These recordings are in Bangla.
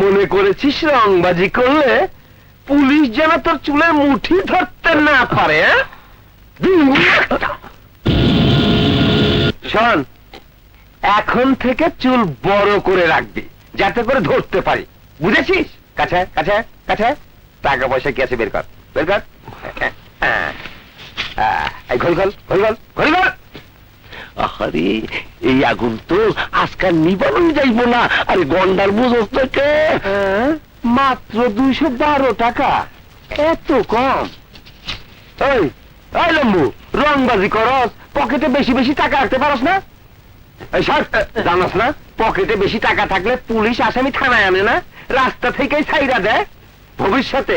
মনে করেছিস রংবাজি করলে পুলিশ যেন তোর চুলের মুঠি ধরতে না পারে হ্যাঁ? শোন, এখন থেকে চুল বড় করে রাখবি, যাতে করে ধরতে পারি। বুঝেছিস? কাছে কাছে কাছে। টাকা পয়সা কি আছে বের কর বের কর। ঘোল ঘোল ঘোল ঘোল ঘোল ঘোল আরে এই আগুন তো আজকাল নিবারণ যাইব না। আরে গন্ডার বুঝোস থেকে মাত্র দুইশো বারো টাকা। এত কম। ওই ওই লম্বু রংবাজি করস পকেটে বেশি বেশি টাকা রাখতে পারস না? জানাস না পকেটে বেশি টাকা থাকলে পুলিশ আসামি থানায় আনে না? রাস্তা থেকেই ছাইরা দেয়। ভবিষ্যতে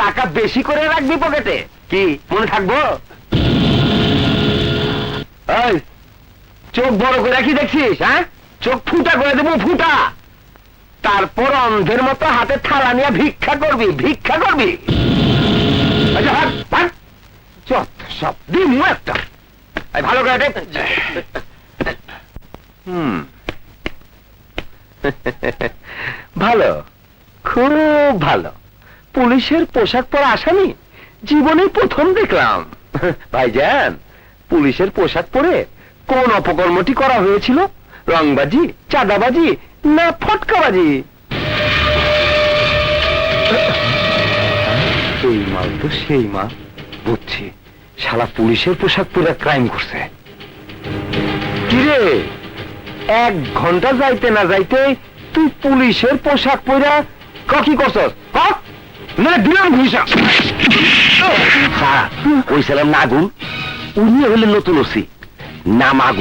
টাকা বেশি করে রাখবি পকেটে। কি মনে থাকব? এই চোখ বড় করে কি দেখছিস হ্যাঁ? চোখ ফুটা করে দেবো, ফুটা। তারপর অন্ধের মতো হাতে থালা নিয়ে ভিক্ষা করবি ভিক্ষা করবি। আচ্ছা সব দিন একটা। ভালো করে হুম। ভালো, খুব ভালো। পুলিশের পোশাক পরা আসামি জীবনে প্রথম দেখলাম। ভাইজান, পুলিশের পোশাক পরে কোন অপকর্মটি করা হয়েছিল? রংবাজি, চাঁদাবাজি না ফটকাবাজি? এই মাল তো সেই মাল বুঝছি। শালা পুলিশের পোশাক পরে ক্রাইম করছে। কিরে? এক ঘণ্টা যাইতে না যাইতে তুই পুলিশের পোশাক পরা কি করছস না, দিলাম ঘুষা। কইছিলাম না আগুন উনি হলেন নতুন ওসি। নাম আগুন